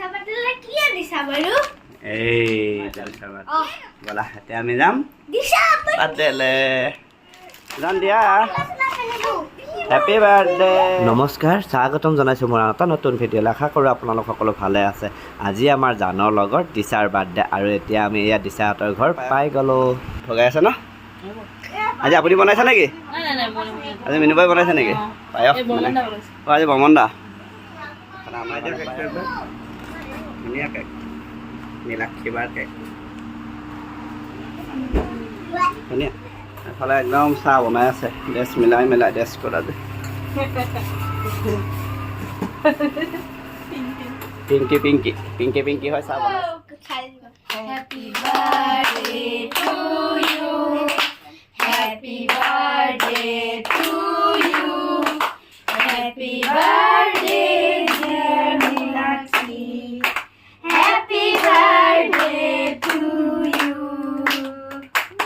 দিছা পাতিলে কি দিছা বাৰু এই দিছা বাদ অ ব'লা এতিয়া আমি যাম। দিছা পাতেলে যাম দিয়া। হেপী বাৰ্থডে নমস্কাৰ স্বাগতম জনাইছোঁ মোৰ এটা নতুন ভিডিঅ'লৈ আশা কৰোঁ আপোনালোক সকলো ভালে আছে। আজি আমাৰ জানৰ লগত দিছাৰ বাৰ্থডে আৰু এতিয়া আমি এয়া দিছাহঁতৰ ঘৰ পাই গ'লোঁ। ভগাই আছে ন? আজি আপুনি বনাইছে নেকি। আজি মিনুবাই বনাইছে নেকি? পায়স মানে। অঁ আজি বমন দা ধুনীয়া কেক নীলাক্ষীবাৰ কেক ধুনীয়া এফালে একদম চাহ বনাই আছে ড্ৰেছ মিলাই মিলাই ড্ৰেছ কৰা যে পিংকি পিংকি পিংকি পিংকি হয় চাহ বনাই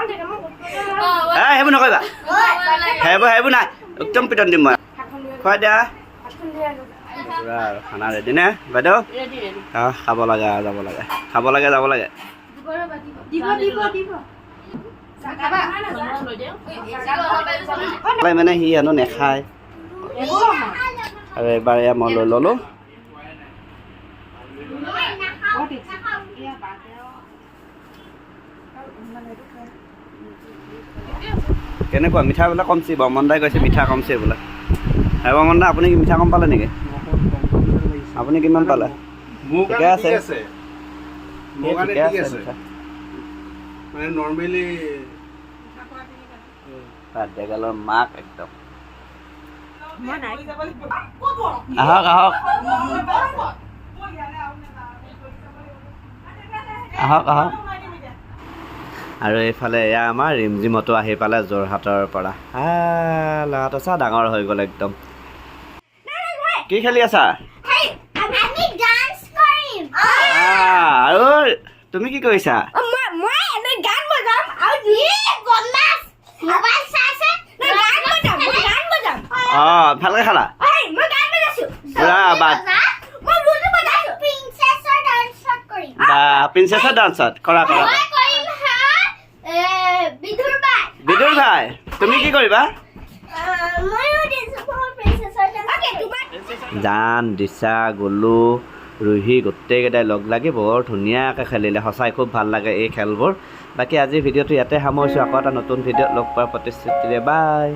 এ, সেইবোৰ নকৰিবা। সেইবোৰ সেইবোৰ নাই। একদম পিটন দিম মই। খুৱাই দিয়া। পূৰা খানা ৰেডি নে? বাইদেউ? অঁ, খাব লাগে যাব লাগে। খাব লাগে, যাব লাগে। মানে সি হেনো নেখায়। আৰু এইবাৰ এয়া মই লৈ ল'লোঁ। কেনেকুৱা? মিঠা বোলে কমছি বমন কৈছে মিঠা কমছি বোলে। হে বমন আপুনি কি মিঠা কম পালে নেকি? আপুনি কিমান পালে? ঠিকে আছে। ঠিকে আছে। মানে নৰ্মেলি মাক একদম। আহক আহক। আহক আহক। আৰু এইফালে এয়া আমাৰ ৰিমজিমতো আহি পালে যোৰহাটৰ পৰা। হা ল'ৰাটো চা ডাঙৰ হৈ গ'ল একদম। কি খেলি আছা? আৰু তুমি কি কৰিছা? অঁ ভালকৈ খালা? পুৰা বা প্ৰিন্সেছৰ ডান্সত কৰা কৰা। বিদুৰ ভাই তুমি কি কৰিবা? জান দিছা গলু ৰুহি গোটেইকেইটাই লগ লাগি বৰ ধুনীয়াকৈ খেলিলে। সঁচাই খুব ভাল লাগে এই খেলবোৰ। বাকী আজিৰ ভিডিঅ'টো ইয়াতে সামৰিছোঁ। আকৌ এটা নতুন ভিডিঅ'ত লগ পোৱাৰ প্ৰতিশ্ৰুতিৰে। বাই।